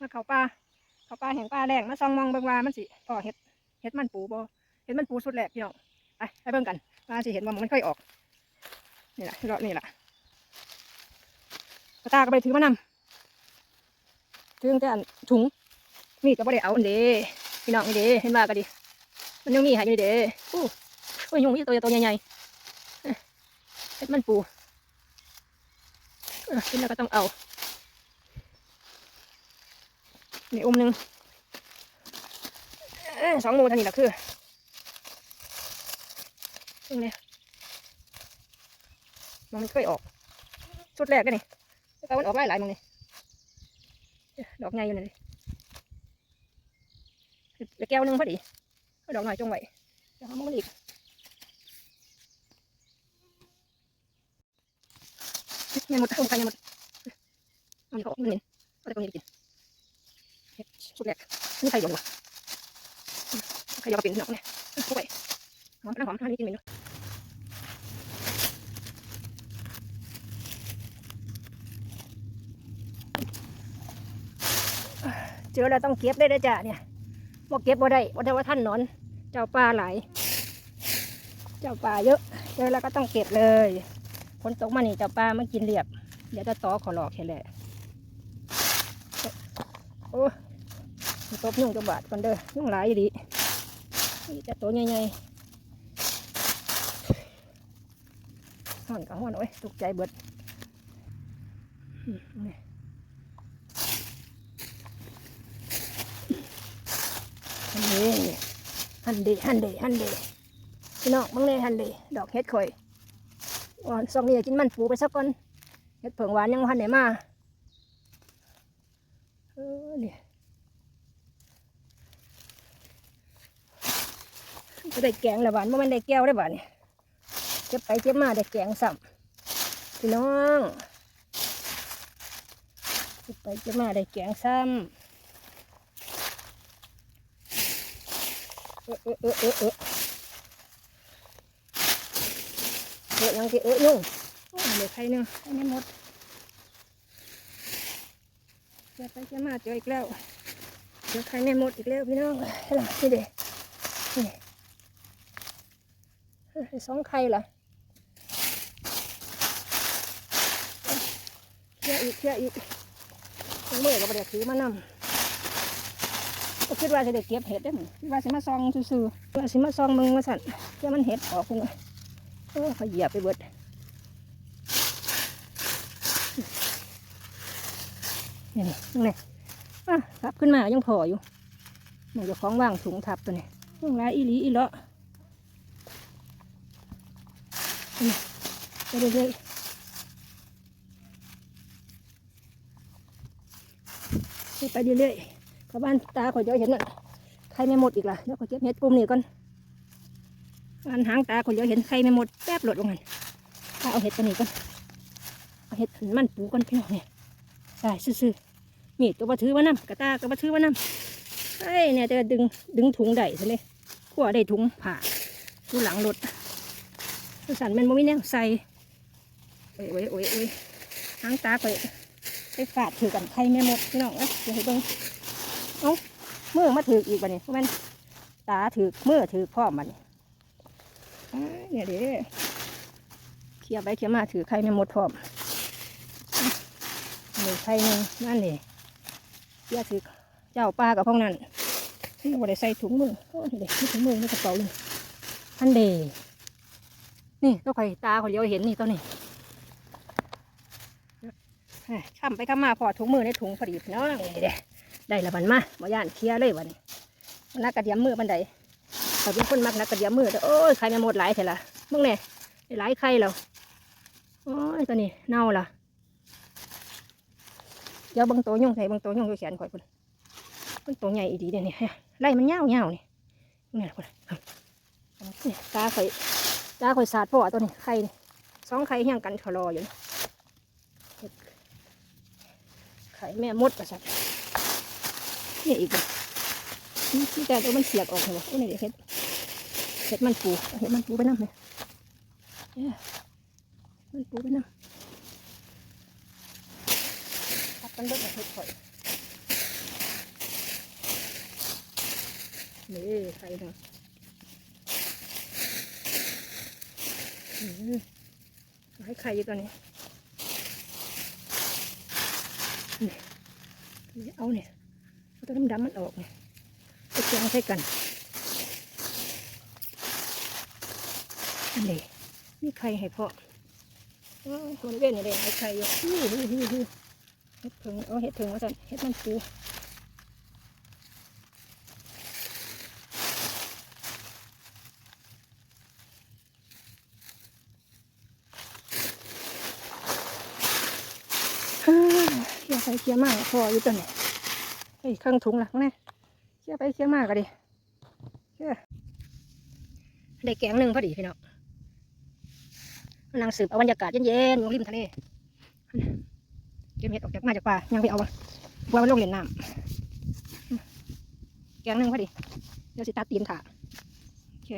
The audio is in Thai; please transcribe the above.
มาเขาป่าเขาป่าแห่งป่าแรงมาซองมองเบิ่งว่ามันสิพอเห็ดเห็ดมันปูบ่เห็ดมันปูสุดแหลกพี่น้องไปไปเบิ่งกันว่าสิเห็นว่ามันค่อยออกนี่แหละเลาะนี่แหละกระตาก็ไปถือมานำถือแต่อันถุงมีดก็บ่ได้เอาอันเด้พี่น้องนี่เด้เห็นว่าก็ดีมันยังมีหายอยู่เด้อู้โอ้ยยุงมีตัวตัวใหญ่ๆเห็ดมันปูเออกินแล้วก็ต้องเอา นี่อุ้มหนึ่งสองหมูท่านี้แหละคือตรงนี้มันไม่เคยออก ชุดแรกก็นี่แล้วก็มันออกหลายหลายมึงนี่ดอกใหญ่อยู่นี่เหลือแก้วนึงพอดีดอกหน่อยจงไว้เดี๋ยวมันอีกยังหมดอุ้มใครยังหมดมันเขาออกมันเห็นเอาแต่ตรงนี้กิน ชุดแรกนี่ใครหลงวะใครยอมเป็นหนอกเนี่ยเข้าไปหอมน้ำหอมท่านี้กินไหมเนาะเจอแล้วต้องเก็บได้เลยจ้ะเนี่ยบ่เก็บบ่ได้บ่ได้ว่าท่านนอน เจ้าปลาไหลเจ้าปลาเยอะเจอแล้วก็ต้องเก็บเลยฝนตกมานี่เจ้าปลามากินเรียบ เดี๋ยวจะตอขอหลอกแค่แหละโอ้ ตบยุ่งจบาดกันเด้อยุ่งหลายอยู่ดินี่จะตัวใหญ่ๆห่อนกับห่อนโอ้ยตกใจเบิดนี่ฮันเดฮันเดฮันเดฮันเดพี่น้องมึงเลยฮันเดดอกเฮ็ดข่อยอ่อนซองนี่กินมันปูไปสักก่อนเฮ็ดเผิงหวานยังพันไหนมาเออเนี่ย ก็ได้แกงละบานว่ามันได้แก้วได้บานนี่เก็บไปเก็บมาได้แกงซ้ำพี่น้องเก็บไปเก็บมาได้แกงซ้ำเออเออเออเออเออเออยังสิเออยุ่งโอ้ยเหลือใครหนึ่งใครไม่หมดเก็บไปเก็บมาเจออีกแล้วเจอใครไม่หมดอีกแล้วพี่น้องเฮ้ยนี่เด็ก สองไข่ล่ะเชื่ออีกเชื่ออีกเมื่อก็บ่ได้ถือมานำก็คิดว่าจะได้เก็บเห็ดได้หมคิดว่าสิมาซองซื่อๆว่าสิมาซองมึงมาสั่นเพื่อมันเห็ดออกคุณโอ้เขาเหยียบไปเบิดนี่นี่นี่อะทับขึ้นมายังพออยู่มันจะคล้องว่างถุงทับตัวนี้ยังไรอีหลีอีเลาะ ไปเรื่อยๆไปเรื่อยๆชาวบ้านตาขอยจะเห็นน่ะใครไม่หมดอีกล่ะเดี๋ยวขอเก็บเห็ดปุ่มนี่ก่อนอันหางตาขอยจะเห็นใครไม่หมดแป๊บหลดลงมันถ้าเอาเห็ดตัวนี้ก่อนเอาเห็ดมันปูก่อนพี่น้องเนี่ยได้ซื่อๆมีดตัวบะถือมาน้ำกระตากระบะถือมาน้ำไอ้เนี่ยจะดึงดึงถุงได้ใช่ไหมขั้วได้ถุงผ่าดูหลังรถ สันมันบ่มีแนวใส่โอ้ยโอ้ยโอ้ยโอ้ยหางตาไปไปฟาดถือกันใครไม่หมดพี่น้องเอ้ยเดี๋ยวให้เบิ่งเอ้ามือมาถืออีกบัดนี้เพราะมันตาถือมือถือพ่อมันอ้ายเนี่ยเด้เคลียไปเคลียมาถือใครไม่หมดพร้อมหนี่งใครหนึ่งนั่นนี่เคลียถือเจ้าป้ากับพวกนั้นนี่บ่ได้ใส่ถุงมือโอ้ยเด็กถุงมือในกระเป๋าเลยอันเด นี่ตัวข่อยตาข่อยเดียวเห็นนี่ตัวนี้เอ้ยข้ามไปข้ามมาพอถุงมือในถุงพอดีพี่น้องนี่เด้ได้ละบันมาบ่ย่านเคลียร์เลยวันนี้นักกระเดียมมือบันไดข่อยเป็นคนมักนักกระเดียมมือแต่โอ้ยใครมาหมดหลายเถอะล่ะมึงเนี่ยหลายไข่แล้วโอ้ยตัวนี้เน่าล่ะเดี๋ยวบังตัวยุ่งใส่บังตัวยุ่งอยู่แขนข่อยพุ่นมันตัวใหญ่อีดีเด้เนี่ยไล่มันเงาเงาๆนี่นี่พุ่นนี่ตาข่อย จ้าข่อยสาดพ่อตัวนี้ไข่สองไข่เฮียงกันชะลออยู่ไข่แม่มดประชัดนี่อีกนี่แต่ตัวมันเสียกออกเหรอตัวนี้เห็ดเห็ดมันปูเห็ดมันปูไปน้ำไหมเนี่ยมันปูไปน้ำตัดกันเลิกเห็ดข่อยนี่ไข่เนาะ ให้ไข่อยู่ตัวนี้นี่นี่เอาเนี่ยเอาตัวดำๆมันออกเนี่ยไปแกงใส่กันอันนี้มีไข่ให้พ่ออ้าวตัวนี้เว้นนี่เลยให้ไข่อยู่ฮู้ฮู้ฮู้เฮ็ดเพิงเอาเฮ็ดเพิงมาสั่นเฮ็ดมันปูฮ่าเขี่ย ไปเขี่ยมากพออยู่ตัวนี้ไอ้ยข้างถุงหลังนี่เขี่ยไปเขี่ยมาก็ดิเขี่ยได้แกงหนึ่งพอดีพี่น้องนั่งสืบเอาบรรยากาศเย็นๆอยู่ริมทะเลเก็บเห็ดออกจากมาจากป่ายังไปเอาวะว่ามันลงเล่นน้ำแกงหนึ่งพอดีเดี๋ยวสิตัดตีนถาโอเค